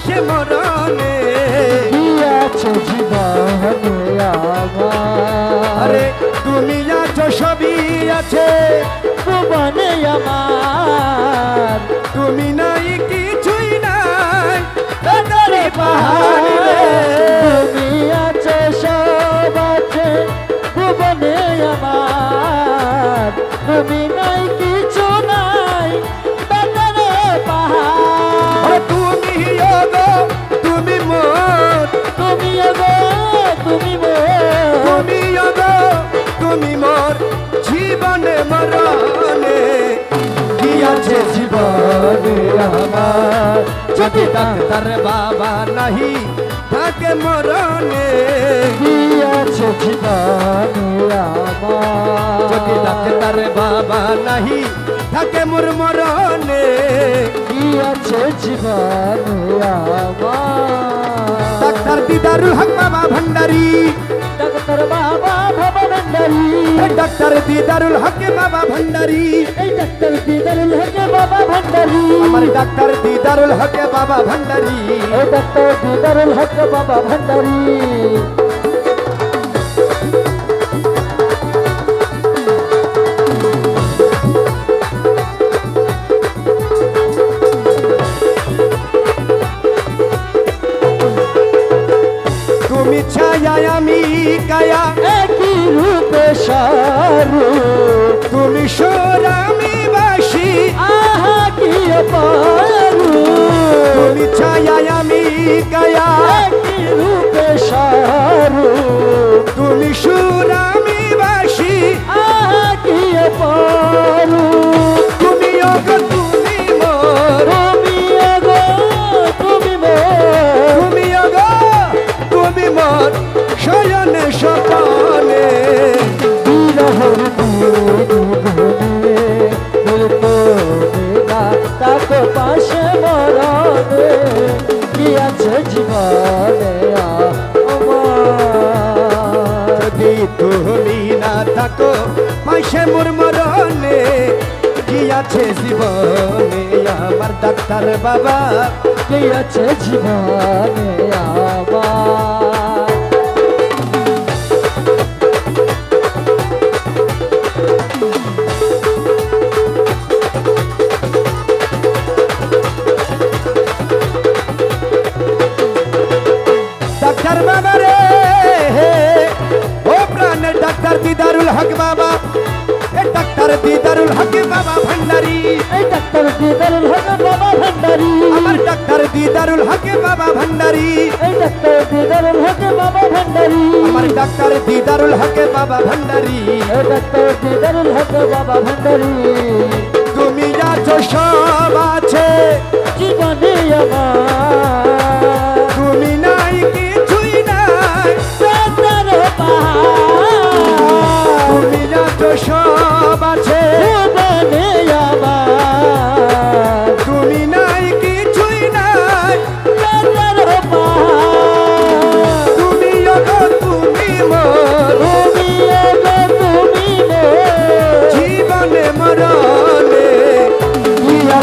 পাশে মরণে। আছে জীবনে আরে তুমি আছো সবই আছে। ভুবনে আমার। তুমি নাই কিছুই নাই। তাড়াতাড়ি পাহাড়ি। তুমি আছে সব আছে। ভুবনে আমার। তুমি আছে জীবনে আমার, যদি ডাক্তার বাবা নাহি থাকে মরণে কি আছে জীবনে আমার। যদি ডাক্তার বাবা নাহি থাকে মোর মরণে কি আছে জীবনে আমার। ডাক্তার দিদারুল হক বাবা ভান্ডারি। ভবনন্দারি এই ডাক্তার দিদারুল হক বাবা ভান্ডারি এই ডাক্তার দিদারুল হকে বাবা ভান্ডারি আমার ডাক্তার দিদারুল হক বাবা ভান্ডারি এই ডাক্তার দিদারুল হক বাবা ভান্ডারি রূপে সারু তুমি সোর আমি বাসি আহা কি পারু তুমি ছায়া আমি কায়া জীবনে আমার তুমি মোর মরণে আছে জীবনে আমার ডাক্তার বাবা কি আছে জীবনে আমার। ডাক্তার বাবা রে। ও প্রাণের ডাক্তার দিদারুল হক বাবা। এ ডাক্তার দিদারুল হক বাবা ভান্ডারি। এই ডাক্তার দিদারুল হক বাবা ভান্ডারি। আমার ডাক্তার দিদারুল হক বাবা ভান্ডারি। এই ডাক্তার দিদারুল হক বাবা ভান্ডারি। আমার ডাক্তার দিদারুল হক বাবা ভান্ডারি। এই ডাক্তার দিদারুল হক বাবা ভান্ডারি।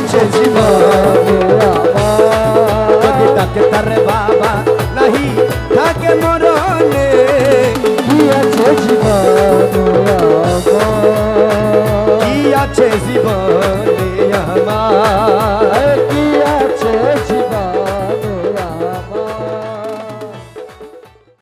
Vincenzi Maria, ma che ta che ta